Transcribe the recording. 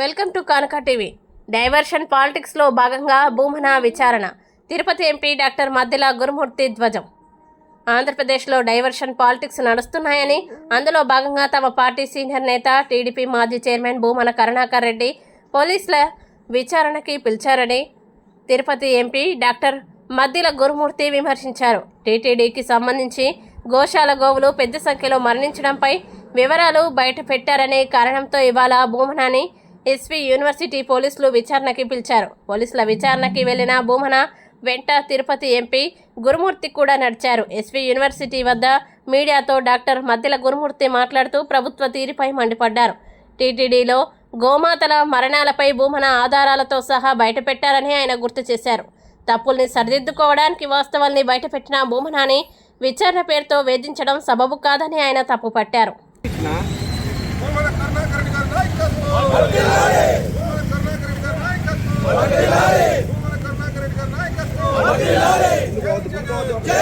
Welcome to Kanaka TV. Diversion పాలిటిక్స్లో భాగంగా భూమన విచారణ. తిరుపతి ఎంపీ డాక్టర్ మద్దెల గురుమూర్తి ధ్వజం. ఆంధ్రప్రదేశ్లో డైవర్షన్ పాలిటిక్స్ నడుస్తున్నాయని అందులో భాగంగా తమ పార్టీ సీనియర్ నేత టీడీపీ మాజీ చైర్మన్ భూమన కరుణాకర్ రెడ్డి పోలీసుల విచారణకి పిలిచారని తిరుపతి ఎంపీ డాక్టర్ మద్దిల గురుమూర్తి విమర్శించారు. టీటీడీకి సంబంధించి గోశాల గోవులు పెద్ద సంఖ్యలో మరణించడంపై వివరాలు బయట పెట్టారనే కారణంతో ఇవాళ భూమనాని ఎస్వి యూనివర్సిటీ పోలీసులు విచారణకి పిలిచారు. పోలీసుల విచారణకి వెళ్ళిన భూమన వెంట తిరుపతి ఎంపీ గురుమూర్తి కూడా నడిచారు. ఎస్వి యూనివర్సిటీ వద్ద మీడియాతో డాక్టర్ మద్దెల గురుమూర్తి మాట్లాడుతూ ప్రభుత్వ తీరుపై మండిపడ్డారు. టీటీడీలో గోమాతల మరణాలపై భూమన ఆధారాలతో సహా బయటపెట్టారని ఆయన గుర్తు చేశారు. తప్పుల్ని సరిదిద్దుకోవడానికి వాస్తవాల్ని బయటపెట్టిన భూమనాని విచారణ పేరుతో వేధించడం సబబు కాదని ఆయన తప్పుపట్టారు భూమన కరుణాకర్ రెడ్డి గారి నాయకత్వం వర్ధిల్లాలి భూమన కరుణాకర్ రెడ్డి గారి నాయకత్వం వర్ధిల్లాలి భూమన కరుణాకర్ రెడ్డి గారి నాయకత్వం వర్ధిల్లాలి జై